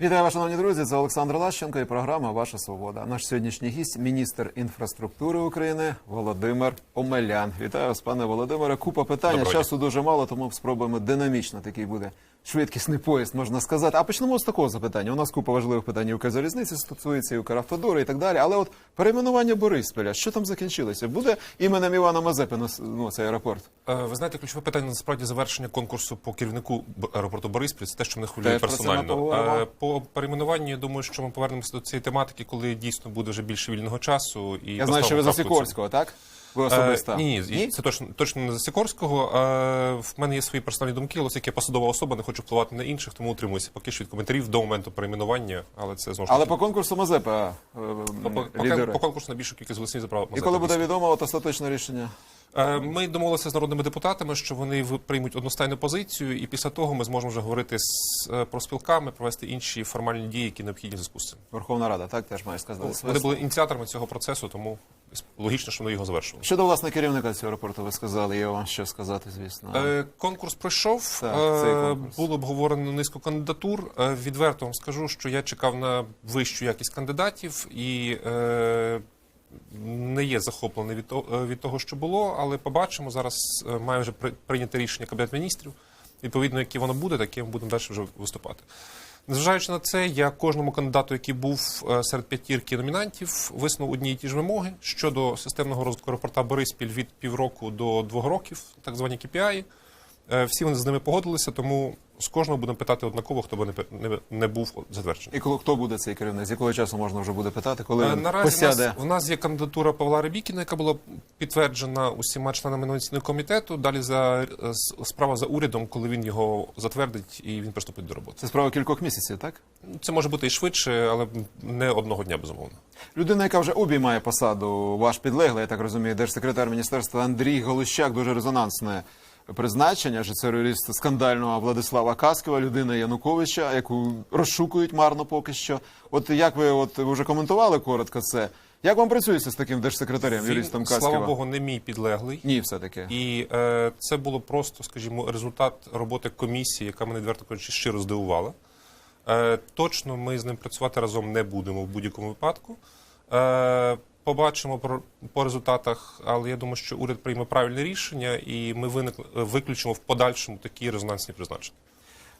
Вітаю вас, шановні друзі. Це Олександр Лащенко і програма Ваша Свобода. Наш сьогоднішній гість міністр інфраструктури України Володимир Омелян. Вітаю вас, пане Володимире. Купа питань. Доброго Часу дуже мало, тому спробуємо динамічно. Такий буде швидкісний поїзд, можна сказати. А почнемо з такого запитання. У нас купа важливих питань Укрзалізниці стосується, і Укравтодору, і так далі. Але от перейменування Борисполя, що там закінчилося? Буде іменем Івана Мазепи ну, цей аеропорт? Е, Ви знаєте, ключове питання насправді завершення конкурсу по керівнику аеропорту Бориспіль. Це те, що мене хвилює персонально. Е, По перейменуванню, я думаю, що ми повернемося до цієї тематики, коли дійсно буде вже більше вільного часу. І Я знаю, що ви за. Сікорського, так? Ви особисто? Е, ні, ні, це точно точно не за Сікорського. Е, в мене є свої персональні думки, але оскільки я посадова особа, не хочу впливати на інших, тому утримуюся поки що від коментарів до моменту перейменування. Але це знову ж Але по конкурсу Мазепа е, по, по, по, лідери. по конкурсу на більшу кількість голосів забрав. І коли буде відомо от остаточне рішення? Е, Ми домовилися з народними депутатами, що вони приймуть одностайну позицію, і після того ми зможемо вже говорити з е, профспілками, провести інші формальні дії, які необхідні в зв'язку з цим. Верховна Рада, так теж має сказати. Вони були ініціаторами цього процесу, тому логічно, що вони його завершили. Щодо власне керівника цього аеропорту, ви сказали, є вам що сказати, звісно. Е, Конкурс пройшов. Так, цей конкурс. Було обговорено низку кандидатур. Відверто вам скажу, що я чекав на вищу якість кандидатів і не є захоплений від того, від того, що було, але побачимо. Зараз е, має вже прийняти рішення Кабінет міністрів. Відповідно, яке воно буде, таким будемо далі вже виступати. Незважаючи на це, я кожному кандидату, який був е, серед п'ятірки номінантів, висунув одні і ті ж вимоги щодо системного розвитку аеропорта Бориспіль від півроку до двох років, так звані KPI. Е, Всі вони з ними погодилися, тому з кожного будемо питати однаково, хто би не, не, не був затверджений. І коли хто буде цей керівник? З якого часу можна вже буде питати, коли Е, він Наразі в нас, в нас є кандидатура Павла Рибікіна, яка була підтверджена усіма членами новаційного комітету. Далі за е, справа за урядом, коли він його затвердить і він приступить до роботи. Це справа кількох місяців, так? Це може бути і швидше, але не одного дня безумовно. Людина, яка вже обіймає посаду, ваш підлеглий, я так розумію, держсекретар міністерства Андрій Голущак, дуже резонансне призначення, це юрист скандального Владислава Каскова, людина Януковича, яку розшукують марно поки що. От як ви от ви вже коментували коротко це? Як вам працюється з таким держсекретарем, юристом Він, Каскова? слава Богу, не мій підлеглий. Ні, все таки. І е, це було просто, скажімо, результат роботи комісії, яка мене відверто кажучи, щиро здивувала. Е, точно ми з ним працювати разом не будемо в будь-якому випадку. Е, побачимо про, по результатах, але я думаю, що уряд прийме правильне рішення, і ми виник, виключимо в подальшому такі резонансні призначення.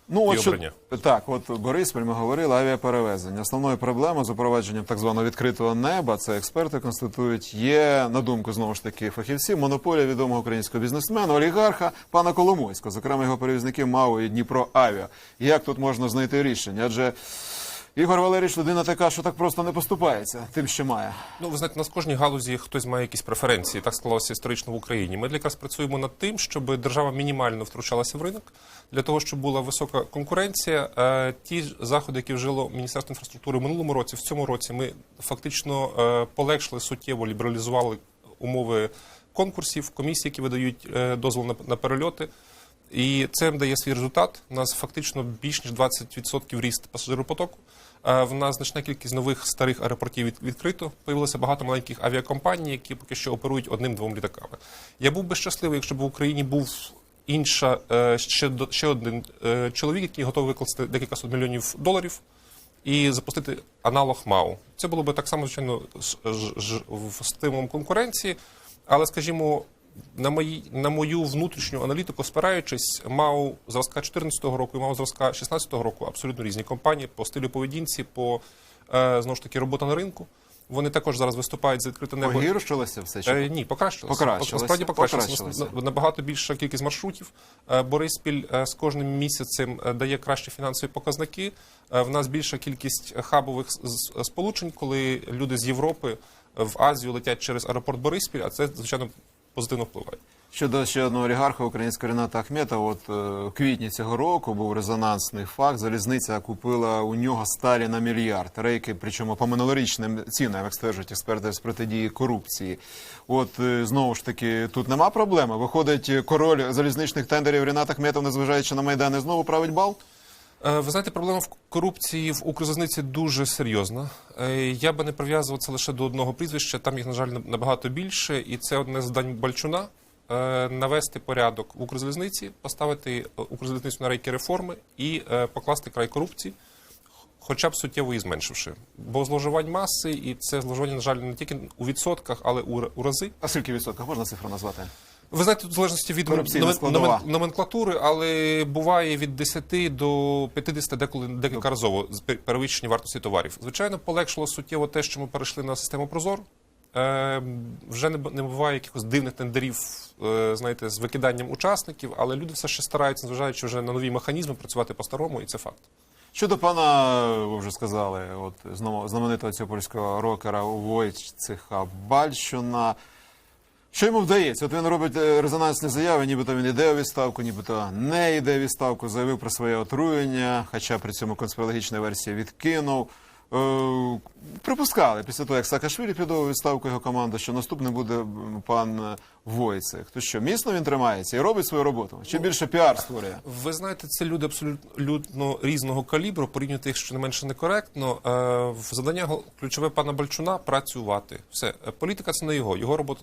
Ну, от що, так, от Бориспіль, ми говорили, авіаперевезення. Основною проблемою з запровадженням так званого відкритого неба, це експерти констатують, є, на думку знову ж таки фахівців, монополія відомого українського бізнесмена, олігарха пана Коломойського, зокрема його перевізники МАУ і Дніпро Авіа. Як тут можна знайти рішення? Адже Ігор Валерійович людина така, що так просто не поступається тим, що має. Ну, ви знаєте, у нас в кожній галузі хтось має якісь преференції. Так склалося історично в Україні. Ми якраз працюємо над тим, щоб держава мінімально втручалася в ринок для того, щоб була висока конкуренція. Е, Ті заходи, які вжило Міністерство інфраструктури в минулому році, в цьому році ми фактично е, полегшили суттєво, лібералізували умови конкурсів, комісій, які видають е, дозвіл на, на перельоти. І це дає свій результат. У нас фактично більш ніж 20% ріст пасажиропотоку. Е, В нас значна кількість нових старих аеропортів відкрито. Появилося багато маленьких авіакомпаній, які поки що оперують одним-двом літаками. Я був би щасливий, якщо б в Україні був інша е, ще, ще один е, чоловік, який готовий викласти декілька сот мільйонів доларів і запустити аналог МАУ. Це було би так само, звичайно, з- стимулом конкуренції, але, скажімо, на, мої, на мою внутрішню аналітику, спираючись, МАУ зразка 2014 року і МАУ зразка 2016 року абсолютно різні компанії по стилю поведінці, по е, знову ж таки робота на ринку. Вони також зараз виступають за відкрите небо. Погіршилося все? Чи... Е, ні, покращилося. Покращилося. Насправді покращилося. Покращилося. Набагато більша кількість маршрутів. Е, Бориспіль е, з кожним місяцем е, дає кращі фінансові показники. Е, В нас більша кількість хабових з- сполучень, коли люди з Європи в Азію летять через аеропорт Бориспіль, а це звичайно позитивно впливає. Щодо ще одного олігарха українського Рената Ахметова, от е, в квітні цього року був резонансний факт. Залізниця купила у нього сталі на мільярд. Рейки, причому по минулорічним цінам, як стверджують експерти з протидії корупції. От е, знову ж таки, тут нема проблеми. Виходить, король залізничних тендерів Ренат Ахметов, незважаючи на майдани, знову править бал. Е, Ви знаєте, проблема в корупції в Укрзалізниці дуже серйозна. Е, Я би не прив'язував це лише до одного прізвища. Там їх, на жаль, набагато більше, і це одне з завдань Бальчуна. е, Навести порядок в Укрзалізниці, поставити Укрзалізницю на рейки реформи і покласти край корупції. хоча б суттєво її зменшивши. Бо зловживань маси, і це зловживання, на жаль, не тільки у відсотках, але у, рази. А скільки відсотків можна цифру назвати? Ви знаєте, тут в залежності від Корупційна складова. номенклатури, але буває від 10 до 50 деколи декілька разово з перевищення вартості товарів. Звичайно, полегшило суттєво те, що ми перейшли на систему Прозор. Е, вже не, не буває якихось дивних тендерів, е, знаєте, з викиданням учасників, але люди все ще стараються, незважаючи вже на нові механізми, працювати по-старому, і це факт. Щодо пана, ви вже сказали, от знаменитого цього польського рокера Войцеха Бальщуна. Що йому вдається? От він робить е, резонансні заяви, нібито він іде у відставку, нібито не йде у відставку, заявив про своє отруєння, хоча при цьому конспірологічна версія відкинув. Е, припускали після того, як Саакашвілі піде у відставку його команда, що наступним буде пан е, Войцех. То що, міцно він тримається і робить свою роботу? Чи більше піар створює? Ви знаєте, це люди абсолютно різного калібру, порівнювати їх щонайменше некоректно. Е, гол- ключове пана Бальчуна працювати. Все, політика це не його. Його робота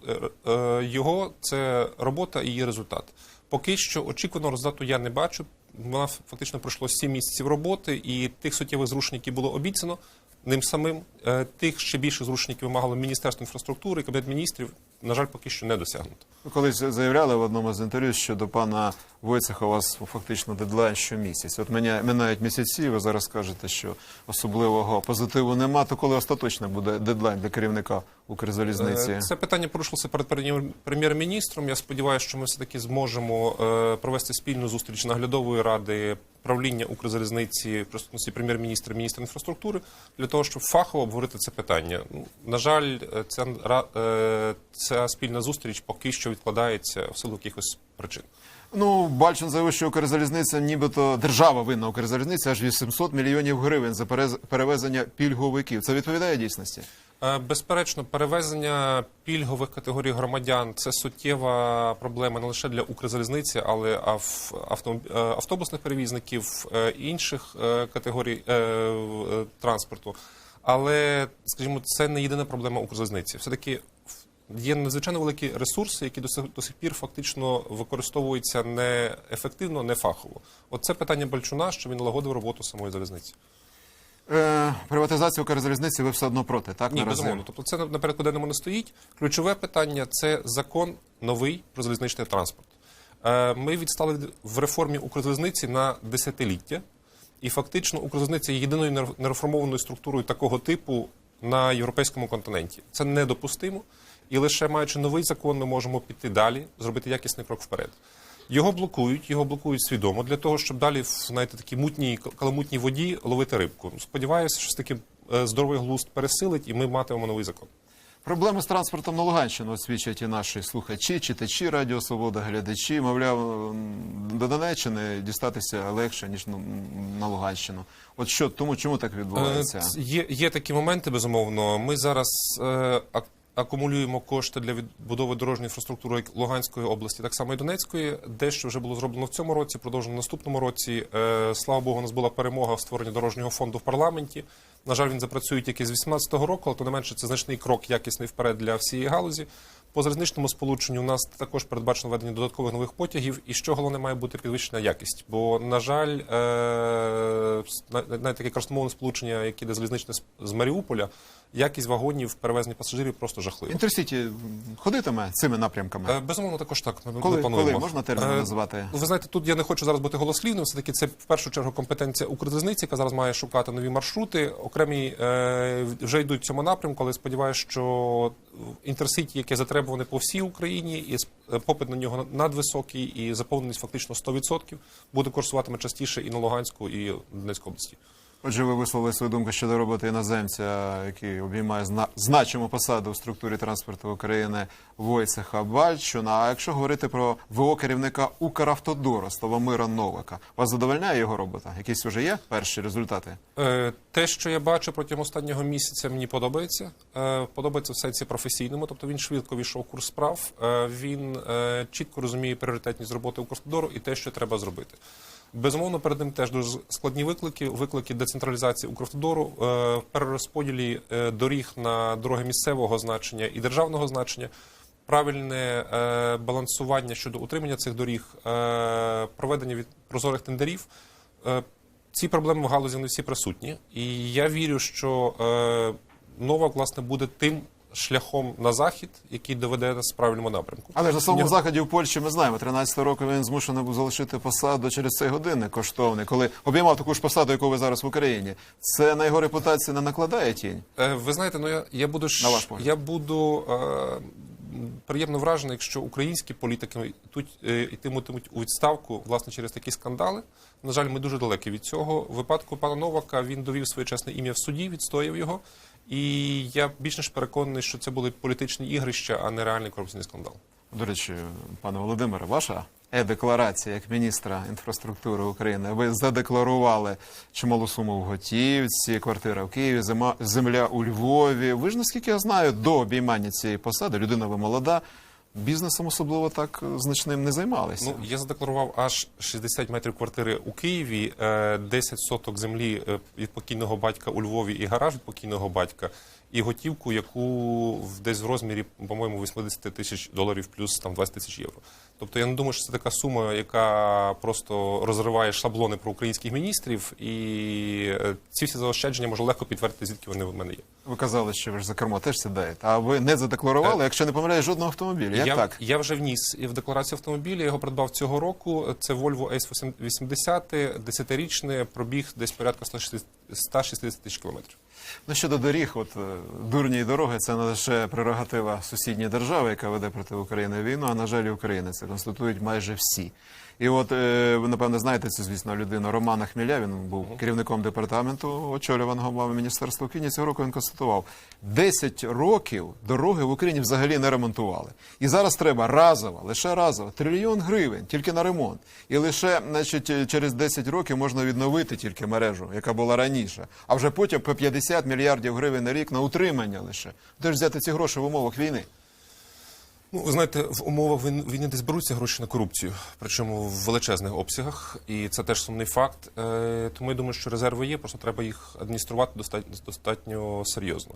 його це робота і її результат. Поки що очікуваного результату я не бачу. Вона фактично пройшло 7 місяців роботи, і тих суттєвих зрушень, які було обіцяно ним самим, е, тих ще більше зрушень, які вимагало Міністерство інфраструктури, Кабінет міністрів, на жаль, поки що не досягнуто. Ви Колись заявляли в одному з інтерв'ю, що до пана Войцеха у вас фактично дедлайн щомісяць. От мене минають місяці, ви зараз кажете, що особливого позитиву нема. То коли остаточно буде дедлайн для керівника Укрзалізниці? Е, Це питання порушилося перед прем'єр- прем'єр-міністром. Я сподіваюся, що ми все таки зможемо е, провести спільну зустріч наглядової ради правління Укрзалізниці присутності прем'єр-міністра, міністра інфраструктури для того, щоб фахово обговорити це питання. Ну, На жаль, ця, е, ця спільна зустріч поки що відкладається в силу якихось причин. Ну, Бальчин заявив, що Укрзалізниця, нібито держава винна Укрзалізниці аж 800 мільйонів гривень за перевезення пільговиків. Це відповідає дійсності? Е, Безперечно, перевезення пільгових категорій громадян це суттєва проблема не лише для Укрзалізниці, але е, автобусних перевізників е, інших категорій транспорту. Але, скажімо, це не єдина проблема Укрзалізниці. Все таки є надзвичайно великі ресурси, які до сих, пір фактично використовуються не ефективно, не фахово. Оце питання Бальчуна, що він налагодив роботу самої залізниці. Е, приватизація Укрзалізниці ви все одно проти, так? Ні, наразі? безумовно. Тобто це на на порядку денному не стоїть. Ключове питання це закон новий про залізничний транспорт. Е, Ми відстали в реформі Укрзалізниці на десятиліття, і фактично Укрзалізниця є єдиною нереформованою структурою такого типу на європейському континенті. Це недопустимо. І лише маючи новий закон, ми можемо піти далі, зробити якісний крок вперед. Його блокують, його блокують свідомо для того, щоб далі в знаєте, такій мутній каламутній воді ловити рибку. Сподіваюся, що таки е, здоровий глузд пересилить, і ми матимемо новий закон. Проблеми з транспортом на Луганщину освічують і наші слухачі, читачі Радіо Свобода, глядачі. Мовляв, до Донеччини дістатися легше, ніж на Луганщину. От що тому, чому так відбувається? Е, Є, є такі моменти, безумовно. Ми зараз е, акумулюємо кошти для відбудови дорожньої інфраструктури Луганської області, так само і Донецької. Дещо вже було зроблено в цьому році, продовжено в наступному році. Е, слава Богу, у нас була перемога в створенні дорожнього фонду в парламенті. На жаль, він запрацює тільки з 2018 року, але то не менше це значний крок якісний вперед для всієї галузі. По залізничному сполученню у нас також передбачено введення додаткових нових потягів, і що головне має бути підвищена якість. Бо, на жаль, е, на- навіть таке красномовне сполучення, яке йде залізничне з Маріуполя, якість вагонів перевезення пасажирів просто жахлива. Інтерсіті ходитиме цими напрямками? Е, Безумовно, також так. Ми, Коли- плануємо. коли? Можна терміни Е, назвати? Ви знаєте, тут я не хочу зараз бути голослівним. Все таки це в першу чергу компетенція Укрзалізниці, яка зараз має шукати нові маршрути. Окремі е, вже йдуть в цьому напрямку, але сподіваюся, що інтерсіті, яке затребуване по всій Україні, і попит на нього надвисокий, і заповненість фактично 100%, буде курсуватиме частіше і на Луганську, і Донецьку області. Отже, ви висловили свою думку щодо роботи іноземця, який обіймає зна- посаду в структурі транспорту України Войцеха Бальчуна. А якщо говорити про ВО керівника Укравтодору Славомира Новака, вас задовольняє його робота? Якісь вже є перші результати? Е, Те, що я бачу протягом останнього місяця, мені подобається. Е, Подобається в сенсі професійному, тобто він швидко війшов курс справ. Е, Він е, чітко розуміє пріоритетність роботи Укртодору і те, що треба зробити. Безумовно, перед ним теж дуже складні виклики. Виклики децентралізації Укртодору, е, перерозподілі е, доріг на дороги місцевого значення і державного значення. Правильне е, балансування щодо утримання цих доріг, проведення від прозорих тендерів. Ці проблеми в галузі вони всі присутні, і я вірю, що Новак власне буде тим шляхом на захід, який доведе нас в правильному напрямку. Але ж на самому заході в Польщі ми знаємо, 13 року він змушений був залишити посаду через цей годинник коштовний, коли обіймав таку ж посаду, яку ви зараз в Україні. Це на його репутацію не накладає тінь. Е, Ви знаєте, ну я, я буду ж На ваш погляд. я буду е, приємно вражений, якщо українські політики тут е, йтимуть у відставку власне через такі скандали. На жаль, ми дуже далекі від цього. В випадку пана Новака він довів своє чесне ім'я в суді, відстояв його. І я більш ніж переконаний, що це були політичні ігрища, а не реальний корупційний скандал. До речі, пане Володимире, ваша е-декларація як міністра інфраструктури України. Ви задекларували чималу суму в готівці, квартира в Києві, земля у Львові. Ви ж наскільки я знаю, до обіймання цієї посади людина ви молода. Бізнесом особливо так е, значним не займалися. Ну, я задекларував аж 60 метрів квартири у Києві, е, 10 соток землі е, від покійного батька у Львові і гараж від покійного батька, і готівку, яку десь в розмірі, по-моєму, 80 тисяч доларів плюс там 20 тисяч євро. Тобто я не думаю, що це така сума, яка просто розриває шаблони про українських міністрів, і е, ці всі заощадження можу легко підтвердити, звідки вони в мене є. Ви казали, що ви ж за кермо теж сідаєте, а ви не задекларували, якщо не помиляю, жодного автомобіля. Як я, так? я вже вніс в декларацію автомобіля. Я його придбав цього року. Це Volvo S80, 10-річний, пробіг десь порядка 160 160 тисяч кілометрів. Ну щодо доріг, от е, дурні дороги це не лише прерогатива сусідньої держави, яка веде проти України війну, а на жаль, України це констатують майже всі. І от е, ви напевне знаєте цю, звісно, людину Романа Хміля. Він був керівником департаменту, очолюваного вами міністерства. Квітні цього року він констатував, 10 років дороги в Україні взагалі не ремонтували. І зараз треба разово, лише разово, трильйон гривень тільки на ремонт. І лише значить, е, через 10 років можна відновити тільки мережу, яка була раніше. А вже потім по 50 мільярдів гривень на рік на утримання лише. Де ж взяти ці гроші в умовах війни? Ну, ви знаєте, в умовах війн- війни десь беруться гроші на корупцію, причому в величезних обсягах, і це теж сумний факт. Е, Тому я думаю, що резерви є, просто треба їх адмініструвати достатньо, достатньо серйозно.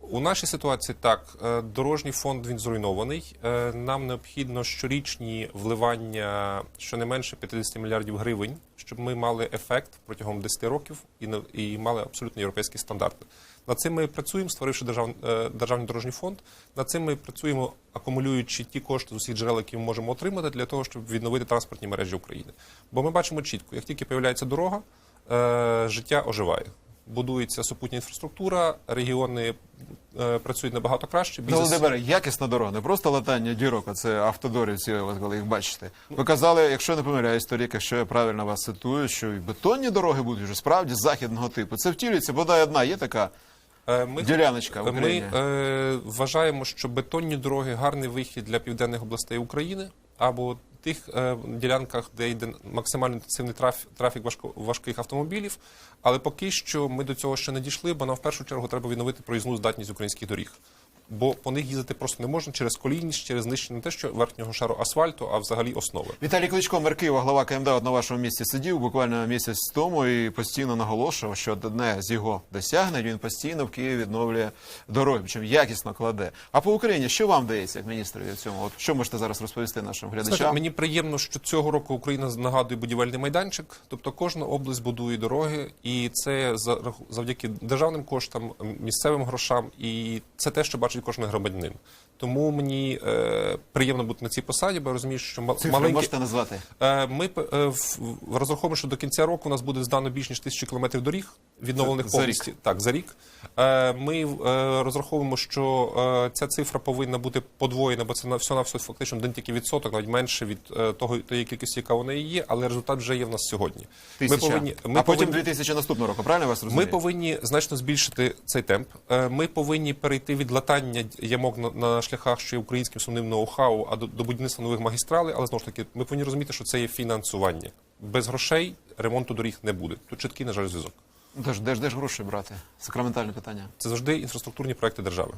У нашій ситуації так, е, дорожній фонд він зруйнований. Е, Нам необхідно щорічні вливання щонайменше 50 мільярдів гривень, щоб ми мали ефект протягом 10 років і і мали абсолютно європейські стандарти. Над цим ми працюємо, створивши держав, е, державний дорожній фонд. Над цим ми працюємо, акумулюючи ті кошти з усіх джерел, які ми можемо отримати, для того, щоб відновити транспортні мережі України. Бо ми бачимо чітко, як тільки появляється дорога, е, життя оживає. Будується супутня інфраструктура, регіони е, працюють набагато краще. Ну, Бізнес... Володимире, якісна дорога, не просто латання дірок, а це автодорівці, от коли їх бачите. Ви казали, якщо не помиляюсь, торік, якщо я правильно вас цитую, що і бетонні дороги будуть вже справді західного типу. Це втілюється, бодай одна є така Ми, діляночка в ми е, вважаємо, що бетонні дороги гарний вихід для південних областей України або тих е, ділянках, де йде максимально інтенсивний траф, трафік важко, важких автомобілів. Але поки що ми до цього ще не дійшли, бо нам в першу чергу треба відновити проїзну здатність українських доріг. Бо по них їздити просто не можна через колійність, через знищення не те, що верхнього шару асфальту, а взагалі основи. Віталій Кличко, мер Києва, глава КМДА, на вашому місці сидів буквально місяць тому і постійно наголошував, що одне з його досягнень він постійно в Києві відновлює дороги, причому якісно кладе. А по Україні що вам дається як міністрові в цьому? От що можете зараз розповісти нашим Знаєте, глядачам? мені приємно, що цього року Україна нагадує будівельний майданчик. Тобто кожна область будує дороги, і це за- завдяки державним коштам, місцевим грошам, і це те, що бачить кожен громадянин. Тому мені е, приємно бути на цій посаді, бо я розумію, що Цифри маленькі можете назвати? Е, Ми е, в- розраховуємо, що до кінця року у нас буде здано більш ніж тисячі кілометрів доріг відновлених за повністю. Так, за рік. Е, Ми е, розраховуємо, що е, ця цифра повинна бути подвоєна, бо це на все на все фактично один тільки відсоток, навіть менше від е, того тієї кількості, яка вона і є, але результат вже є в нас сьогодні. Тисяча. Ми повинні, ми а потім повинні- 2000 наступного року, правильно я вас ми повинні значно збільшити цей темп. Е, Ми повинні перейти від латання ямок на, на шляхах, що є українським сумним ноу-хау, а до, до будівництва нових магістралей. Але знову ж таки, ми повинні розуміти, що це є фінансування. Без грошей ремонту доріг не буде. Тут чіткий, на жаль, зв'язок. Де ж, де ж, де ж гроші брати? Сакраментальне питання. Це завжди інфраструктурні проекти держави.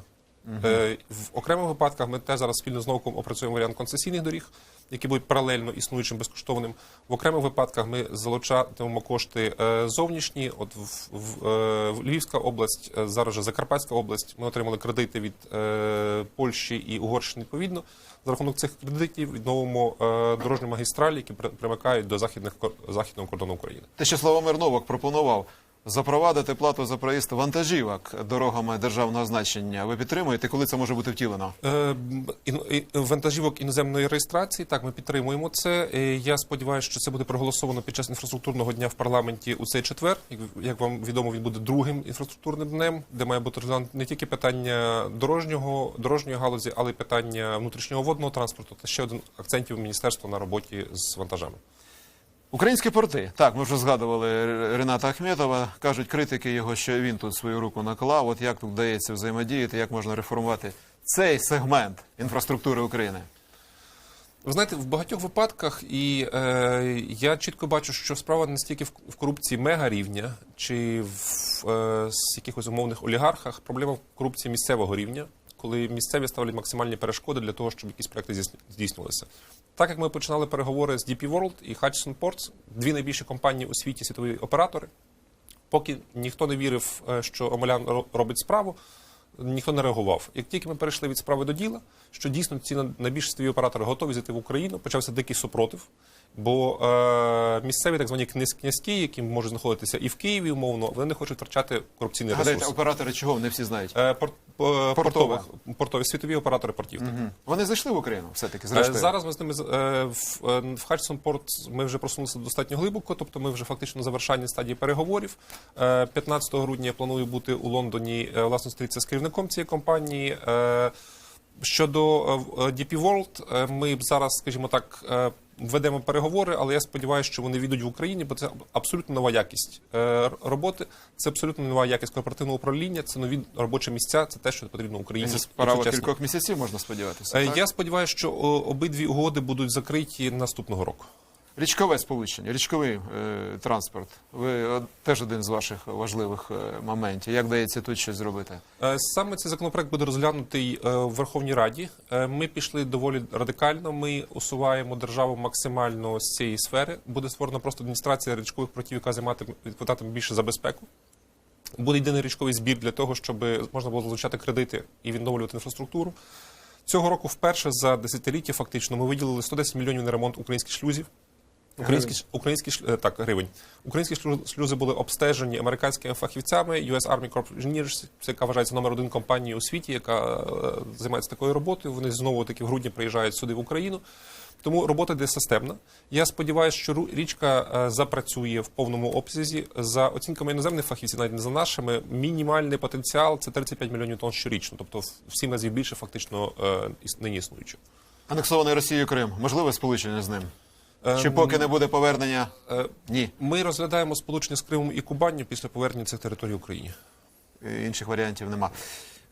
Е, В окремих випадках ми теж зараз спільно з науком опрацюємо варіант концесійних доріг, які будуть паралельно існуючим безкоштовним. В окремих випадках ми залучатимемо кошти е, зовнішні. От в, в, е, в Львівська область, зараз же Закарпатська область. Ми отримали кредити від е, Польщі і Угорщини відповідно. За рахунок цих кредитів відновимо е, дорожні магістралі, які при- примикають до західних західного кордону України. Те, що Славомир Новак пропонував запровадити плату за проїзд вантажівок дорогами державного значення. Ви підтримуєте? Коли це може бути втілено? Е, Вантажівок іноземної реєстрації. Так, ми підтримуємо це. Е, Я сподіваюся, що це буде проголосовано під час інфраструктурного дня в парламенті у цей четвер. Як- вам відомо, він буде другим інфраструктурним днем, де має бути не тільки питання дорожнього дорожньої галузі, але й питання внутрішнього водного транспорту та ще один акцентів міністерства на роботі з вантажами. Українські порти. Так, ми вже згадували Рената Ахметова. Кажуть критики його, що він тут свою руку наклав. От як тут вдається взаємодіяти, як можна реформувати цей сегмент інфраструктури України? Ви знаєте, в багатьох випадках, і е, я чітко бачу, що справа не стільки в, корупції мегарівня чи в е, якихось умовних олігархах. Проблема в корупції місцевого рівня, коли місцеві ставлять максимальні перешкоди для того, щоб якісь проекти здійс- здійснювалися. Так як ми починали переговори з DP World і Hutchison Ports, дві найбільші компанії у світі світові оператори, поки ніхто не вірив, е, що Омелян ро- робить справу, ніхто не реагував. Як тільки ми перейшли від справи до діла, що дійсно ці на- найбільш світові оператори готові зайти в Україну, почався дикий супротив. Бо е, місцеві так звані князь князькі, які можуть знаходитися і в Києві, умовно, вони не хочуть втрачати корупційний ресурс. оператори чого не всі знають? Е, порт, по- Портова. портових, портові світові оператори портів. Мгм. Вони зайшли в Україну все-таки, Е. Зараз ми з ними е, в, е, в Хатчсон Порт ми вже просунулися достатньо глибоко, тобто ми вже фактично на завершальній стадії переговорів. Е, 15 грудня я планую бути у Лондоні, е, власне, зустрітися з керівником цієї компанії. Е, Щодо е, е, DP World, ми зараз, скажімо так, ведемо переговори, але я сподіваюся, що вони війдуть в Україні, бо це абсолютно нова якість роботи, це абсолютно нова якість корпоративного управління, це нові робочі місця, це те, що потрібно Україні. Це справа кількох місяців, можна сподіватися. Так? Я сподіваюся, що обидві угоди будуть закриті наступного року. Річкове сполучення, річковий е, транспорт. Ви е, теж один з ваших важливих е, моментів. Як вдається тут щось зробити? Е, Саме цей законопроект буде розглянутий е, в Верховній Раді. Е, Ми пішли доволі радикально. Ми усуваємо державу максимально з цієї сфери. Буде створена просто адміністрація річкових портів, яка займатиме відповідатиме більше за безпеку. Буде єдиний річковий збір для того, щоб можна було залучати кредити і відновлювати інфраструктуру. Цього року вперше за десятиліття фактично ми виділили 110 мільйонів на ремонт українських шлюзів. Українські, українські е, так, гривень. Українські шлю- шлюзи були обстежені американськими фахівцями US Army Corps of Engineers, яка вважається номер один компанії у світі, яка е, займається такою роботою. Вони знову таки в грудні приїжджають сюди в Україну. Тому робота йде системна. Я сподіваюся, що річка е, запрацює в повному обсязі. За оцінками іноземних фахівців, навіть не за нашими, мінімальний потенціал це 35 мільйонів тонн щорічно, тобто в сім разів більше фактично нині існуючого. Анексований Росією Крим. Можливе сполучення з ним? Чи Ем, поки не буде повернення? Е, Ні. Ми розглядаємо сполучення з Кримом і Кубанню після повернення цих територій Україні. Е, Інших варіантів нема.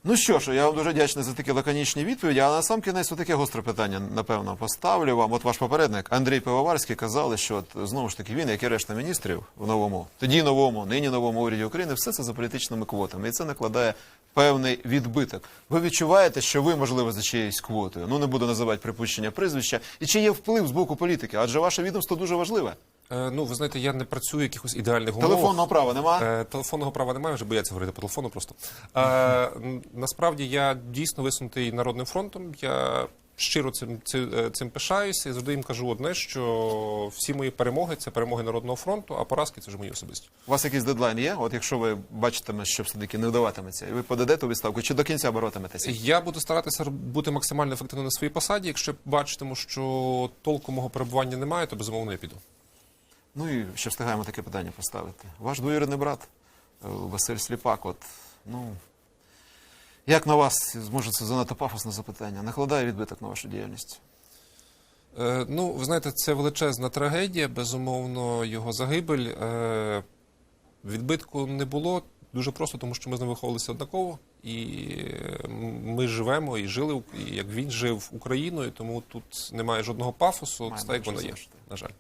Ну що ж, я вам дуже вдячний за такі лаконічні відповіді. А на сам кінець таке гостре питання, напевно, поставлю вам. От ваш попередник Андрій Пивоварський казали, що от, знову ж таки він, як і решта міністрів в новому, тоді новому, нині новому уряді України, все це за політичними квотами. І це накладає певний відбиток. Ви відчуваєте, що ви, можливо, за чиєюсь квотою? Ну не буду називати припущення прізвища. І чи є вплив з боку політики? Адже ваше відомство дуже важливе. Е, ну, ви знаєте, я не працюю в якихось ідеальних умовах. Телефонного права нема. Е, Телефонного права немає, вже бояться говорити по телефону просто. Е, насправді я дійсно висунутий Народним фронтом. Я щиро цим, цим, е, пишаюся і завжди їм кажу одне, що всі мої перемоги це перемоги Народного фронту, а поразки це вже мої особисті. У вас якийсь дедлайн є? От якщо ви бачитиме, що все-таки не вдаватиметься, і ви подадете у відставку, чи до кінця боротиметеся? Я буду старатися бути максимально ефективним на своїй посаді. Якщо бачитиму, що толку мого перебування немає, то безумовно я піду. Ну і ще встигаємо таке питання поставити. Ваш двоюрідний брат е, Василь Сліпак, от, ну, як на вас, може це занадто пафосне запитання, накладає відбиток на вашу діяльність? Е, ну, ви знаєте, це величезна трагедія. Безумовно, його загибель. Е, відбитку не було. Дуже просто, тому що ми з ним виховувалися однаково, і ми живемо і жили, і як він жив Україною, тому тут немає жодного пафосу. Це так, як воно є. На жаль.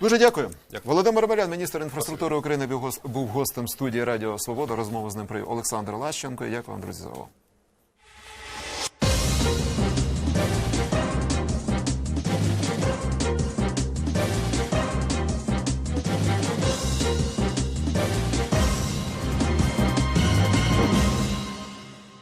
Дуже дякую. Дякую. Володимир Марян, міністр інфраструктури України, був гостем студії Радіо Свобода. Розмову з ним при Олександр Лащенко. Як вам, друзі, за увагу.